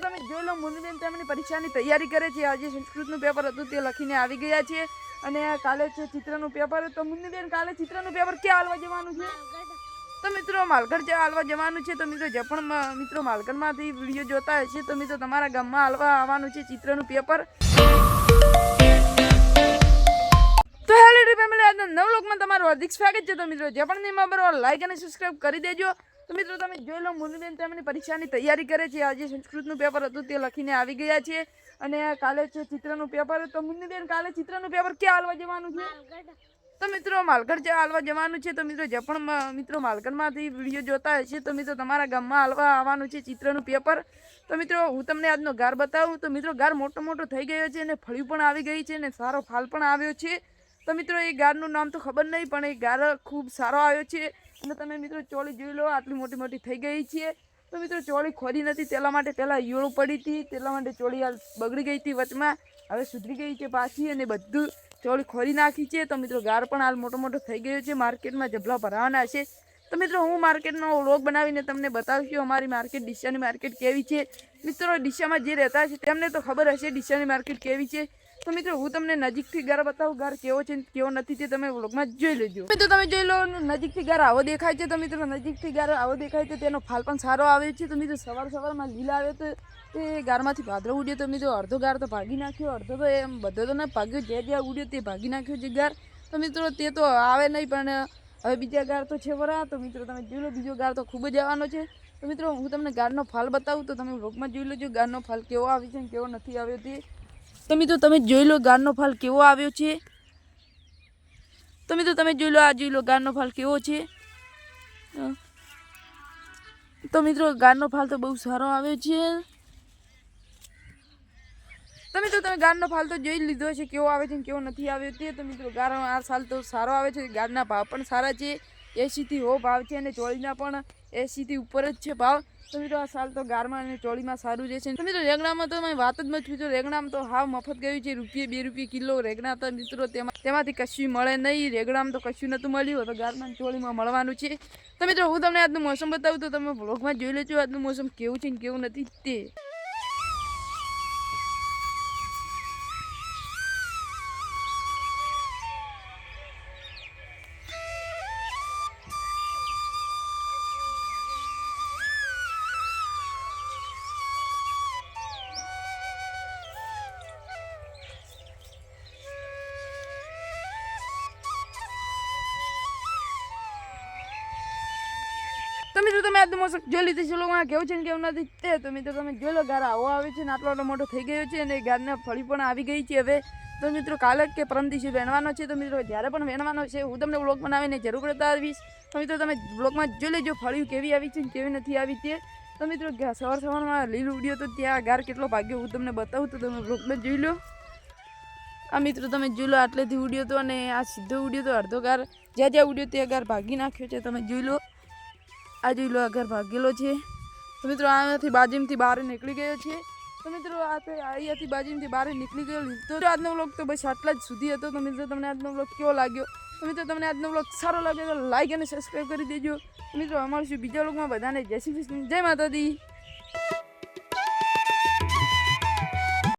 તમે જોઈ લો, મુનિબેન તેમની પરીક્ષાની તૈયારી કરે છે. આજે સંસ્કૃતનું પેપર હતું, તે લખીને આવી ગયા છે. અને કાલે છે ચિત્રનું પેપર. તો મુનિબેન, કાલે ચિત્રનું પેપર ક્યાં હાલવા જવાનું છે? તો મિત્રો માલગઢ જે હાલવા જવાનું છે, તો મિત્રો જે પણ મિત્રો માલગઢમાંથી વીડિયો જોતા હશે તો મિત્રો, તમારા ગામમાં હાલવા આવવાનું છે ચિત્રનું પેપર. તો હેલો ફેમિલી, આજના નવ લોકમાં તમારું હાર્દિક સ્વાગત છે. તો મિત્રો જે પણ નહીં બરોબર લાઈક અને સબસ્ક્રાઈબ કરી દેજો. તો મિત્રો તમે જોઈ લો મુનુબેન તેમની પરીક્ષાની તૈયારી કરે છે. આજે સંસ્કૃતનું પેપર હતું તે લખીને આવી ગયા છે. અને કાલે છે ચિત્રનું પેપર. તો મુનુબેન કાલે ચિત્રનું પેપર ક્યાં હાલવા જવાનું છે? તો મિત્રો માલગઢ જે હાલવા જવાનું છે તો મિત્રો જે પણ મિત્રો માલગઢમાંથી વીડિયો જોતા હશે તો મિત્રો તમારા ગામમાં હાલવા આવવાનું છે ચિત્રનું પેપર. તો મિત્રો હું તમને આજનો ગાર બતાવું. તો મિત્રો ગાર મોટો મોટો થઈ ગયો છે અને ફળિયું પણ આવી ગઈ છે અને સારો ફાલ પણ આવ્યો છે. તો મિત્રો એ ગારનું નામ તો ખબર નહીં પણ એ ગાર ખૂબ સારો આવ્યો છે. અને તમે મિત્રો ચોળી જોઈ લો, આટલી મોટી મોટી થઈ ગઈ છે. તો મિત્રો ચોળી ખોરી નથી તેના માટે પહેલાં ઈયળો પડી હતી તેના માટે ચોળી હાલ બગડી ગઈ હતી વચમાં. હવે સુધરી ગઈ છે પાછી અને બધું ચોળી ખોરી નાખી છે. તો મિત્રો ગાર પણ હાલ મોટો મોટો થઈ ગયો છે. માર્કેટમાં જબલા ભરાવાના છે. તો મિત્રો હું માર્કેટનો વ્લોગ બનાવીને તમને બતાવીશ અમારી માર્કેટ ડીસાની માર્કેટ કેવી છે. મિત્રો ડીસામાં જે રહેતા છે તેમને તો ખબર હશે ડીસાની માર્કેટ કેવી છે. તો મિત્રો, હું તમને નજીકથી ગાર બતાવું, ઘર કેવો છે કેવો નથી તે તમે વ્લોગમાં જોઈ લેજો. મિત્રો, તમે જોઈ લો, નજીકથી ગાર આવો દેખાય છે, તો મિત્રો, નજીકથી ગાર આવો દેખાય છે, તેનો ફાલ પણ સારો આવે છે. તો મિત્રો, સવાર સવારમાં લીલા આવે તો તે ગારમાંથી ભાદરો ઉડ્યો તો મિત્રો, અડધો ગાર તો ભાગી નાખ્યો, અડધો તો એમ બધો તો ના ભાગ્યો જે જ્યાં ઉડ્યો તે ભાગી નાખ્યો છે ગાર તો મિત્રો, તે તો આવે નહીં, પણ હવે બીજા ગાર તો છે વરા. તો મિત્રો, તમે જોઈ લો, બીજો ગાર તો ખૂબ જ આવવાનો છે. તો મિત્રો, હું તમને ગારનો ફાલ બતાવું, તો તમે વ્લોગમાં જોઈ લેજો ગારનો ફાલ કેવો આવે છે કેવો નથી આવ્યો તે. તો મિત્રો, તમે જોઈ લો ગારનો ફાલ કેવો આવ્યો છે. તો મિત્રો, તમે જોઈ લો આ જોઈ લો ગારનો ફાલ કેવો છે. તો મિત્રો ગારનો ફાલ તો બહુ સારો આવ્યો છે. તમે તો તમે ગારનો ફાલ તો જોઈ લીધો છે કેવો આવે છે કેવો નથી આવ્યો તે. તો મિત્રો ગાર આ સાલ તો સારો આવે છે ગારના ભાવ પણ સારા છે. એસીથી હો ભાવ છે અને ચોળીના પણ એસીથી ઉપર જ છે ભાવ. તો મિત્રો આ સાલ તો ગારમાં અને ચોળીમાં સારું રહેશે તો મિત્રો રેગણામાં તો વાત જ નથી પૂછો રેંગણામાં તો હાવ મફત ગયું છે, રૂપિયા બે રૂપિયા કિલો રેંગણા તો મિત્રો. તેમાં તેમાંથી કશું મળે નહીં. રેંગણામાં તો કશું નહોતું મળ્યું. તો ગારમાં ચોળીમાં મળવાનું છે. તો મિત્રો, હું તમને આજનું મોસમ બતાવું તો તમે બ્લોગમાં જોઈ લેજો. આજનું મોસમ કેવું છે ને કેવું નથી તે. મિત્રો તમે આજનું મોસમ જોઈ લીધી છે? લોકોમાં કેવું છે ને કેવું નથી? તે તો મિત્રો તમે જોઈ લો, ગાર આવો આવે છે ને આટલો આટલો મોટો થઈ ગયો છે અને ગારને ફળી પણ આવી ગઈ છે હવે. તો મિત્રો કાલે કે પરમ દિવસે વેણવાનો છે? તો મિત્રો જ્યારે પણ વેણવાનો છે, હું તમને બ્લોગ બનાવીને જરૂર બતાવીશ તો મિત્રો તમે બ્લોગમાં જોઈ લેજો ફળી કેવી આવી છે ને કેવી નથી આવી તે. તો મિત્રો સવાર સવારમાં લીલું ઉડ્યો તો ત્યાં ગાર કેટલો ભાગ્યો હું તમને બતાવું, તો તમે બ્લોગમાં જોઈ લો. આ મિત્રો તમે જોઈ લો આટલેથી ઉડ્યો તો અને આ સીધો ઉડ્યો તો અડધો ગાર જ્યાં જ્યાં ઉડ્યો ત્યાં ગાર ભાગી નાખ્યો છે, તમે જોઈ લો. આ જોઈ લો ઘર ભાગેલો છે. તો મિત્રો, આનાથી બાજીમથી બહાર નીકળી ગયો છે. તો મિત્રો અહીંયાથી બાજીમથી બહાર નીકળી ગયો. તો આજનો બ્લોગ તો બસ આટલા જ સુધી હતો. તો મિત્રો, તમને આજનો બ્લોગ કેવો લાગ્યો? તો મિત્રો, તમને આજનો બ્લોગ સારો લાગ્યો તો લાઈક અને સબસ્ક્રાઈબ કરી દેજો. મિત્રો, અમારું બીજા બ્લોગમાં બધાને જય શ્રી કૃષ્ણ. જય માતાજી.